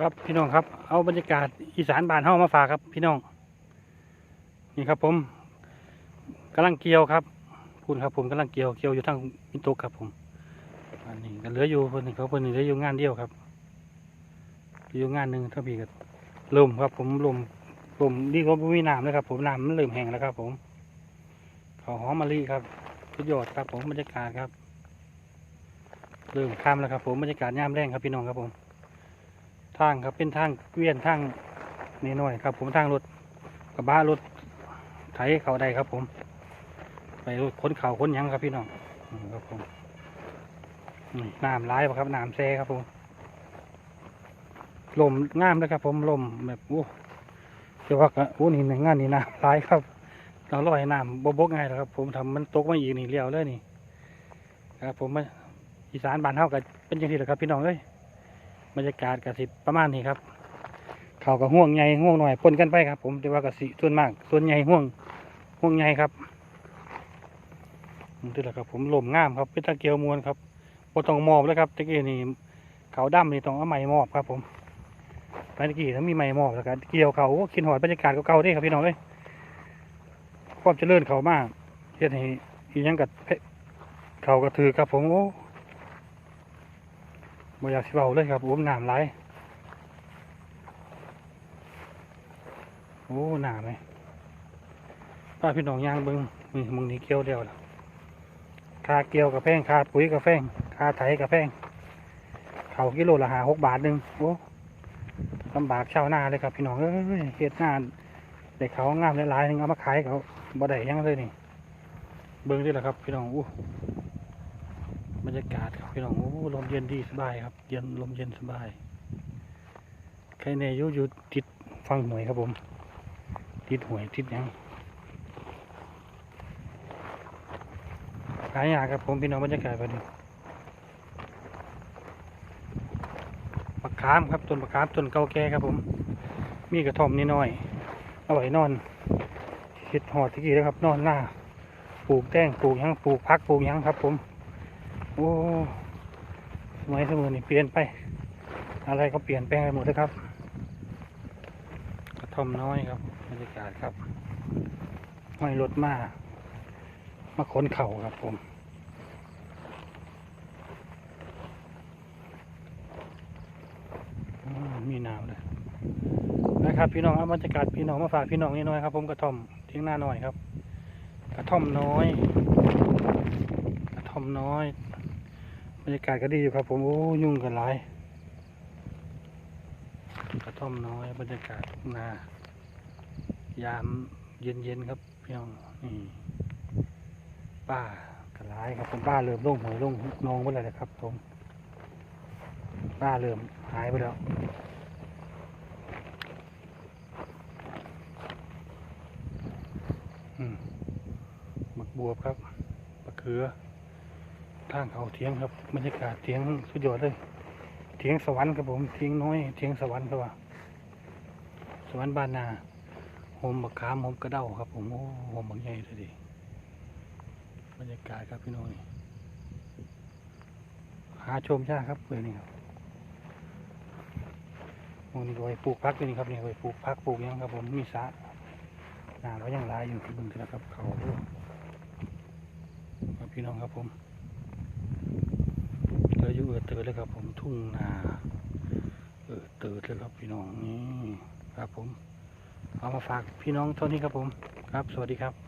ครับพี่น้องครับ เอาบรรยากาศอีสานบ้านเฮามาฝากครับ พี่น้อง นี่ครับผมกำลังเกี่ยวครับพูดครับผมกำลังเกี่ยวเกี่ยวอยู่ทางมินตครับผมอันนี้ก็เหลืออยู่คนหนึ่งเขาคนหนึ่งเหลืออยู่งานเดียวครับอยู่งานหนึ่งเท่าพี่ก็ลมครับ ผมลมลมนี่ก็ไม่มีน้ำเลยครับ ผมน้ำมันเริ่มแห้งแล้วครับ ผมเขาหอมมะลิครับสุดยอดครับ ผมบรรยากาศครับ เริ่มค่ำแล้วครับ ผมบรรยากาศย่ามแรงครับพี่น้องครับผม ทางครับเป็นทางเกวียนทางนี่หน่อยครับ ผมทางรถกระบะรถไถเขาได้ครับ ผม ไปรถขนเขาขนยังครับพี่น้องครับผมนี่น้ำร้ายปะครับน้ำแซ่ครับผมลมงามเลยครับ ผมลมแบบโอ้จะว่าก็โอ้นี่งานนี่น้ำร้ายครับเราลอยน้ำบบกง่ายแล้วครับ ผมทำมันตกมาอีกนี่เลี้ยวเลยนี่ครับ ผมมาอีสานบ้านเฮาก็เป็นย่างที่แหละครับ พี่น้องเอ้ย บรรยากาศกสิประมาณนี้ครับเขากับห่วงใหญ่ห่วงหน่อยปนกันไปครับ ผมแต่ว่ากสิส่วนมาก ส่วนใหญ่ห่วงห่วงใหญ่ครับนี่แหละครับผมลมงามครับเป็นตะเกียวมวนครับพอต้องมอบเลยครับตะกี้นี่เขาดำนี่ต้องเอาไม้มอบครับ ผมไปตะกี้ถ้ามีไม้มอบแล้วก็เกี่ยวเขากินหอดบรรยากาศเก่าๆเด้ครับพี่น้องเอ้ยความเจริญเขามากเฮ็ดให้ยังกับเพเขากระถือครับผมโอ้ บ่อยากสิเบาเลยครับโอ้น้ำไหลโอ้หน้ำเลยป้าพี่น้องยางเบิงนี่มึงนี่เกี่ยวเดียวล่ะคาเกี่ยวกับแพงคาปุ๋ยกับแพงคาไถกับแพงเขากิโลละหาหกบาทหนึ่งโอ้ลำบากชาวนาเลยครับพี่น้องเอ้ยเฮ็ดหน้าเด็กเขางามหลายๆหนึงเอามาขายเขาบ่ได้ยังเลยนี่ เบิ้งนี่แหละครับพี่น้องอู้ รยากาศครับพี่น้องโอ้ลมเย็นดีสบายครับ เย็นลมเย็นสบาย ใครในอยุอยู่ติดฟังหวยครับผม ติดหวยติดยังหายยากครับผมพี่น้องบรรยากาศแบบนี้มะขามครับต้นมะขามต้นเก่าแก่ครับผม มีกระท่อมนิดหน่อยเอาไว้นอนเห็ดหอดที่กี้นะครับ นอนหน้าปลูกแต้งปลูกยังปลูกพักปลูกยังครับผม โอ้สมัยสมัยนี่เปลี่ยนไป อะไรก็เปลี่ยนแปลงไปหมดเลยครับ กระท่อมน้อยครับบรรยากาศครับห้อยรถมามาขนเข่าครับผมมีหนาวเลยนะครับพี่น้องเอาบรรยากาศพี่น้องมาฝากพี่น้องนิดหน่อยครับ ผมกระท่อมทิ้งหน้าหน่อยครับ กระท่อมน้อย กระท่อมน้อย บรรยากาศก็ดีอยู่ครับ ผมโอ้ยุ่งกันหลายกระท่อมน้อยบรรยากาศทุ่งนายามเย็นๆครับพี่น้องนี่ป้ากันหลายครับผมป้าเริ่มลงหวยลงนองไปแล้วนะครับผมป้าเริ่มหายไปแล้วมหมักบวบครับมะเขือ ทางเขาเทียงครับบรรยากาศเทียงสุดยอดเลยเทียงสวรรค์ครับผมเทียงน้อยเทียงสวรรค์ครับว่าสวรรค์บ้านนาโฮมบักขามโฮมกระเด้าครับผมโอ้โฮมบักใหญ่เลยดิบรรยากาศครับพี่น้องหาชมยากครับเลยนี่ครับโอ้นี่ก็ไว้ปลูกพักเลยนี่ครับนี่ไว้ปลูกพักปลูกยังครับผมมีสระน้ำก็ยังหลายอยู่ที่บึงนะครับเขาครับพี่น้องครับผม เราอยู่เออเติร์ดเลยครับ ผมทุ่งนาเออเตือดเลยครับพี่น้องนี่ครับผม เอามาฝากพี่น้องเท่านี้ครับผม ครับ สวัสดีครับ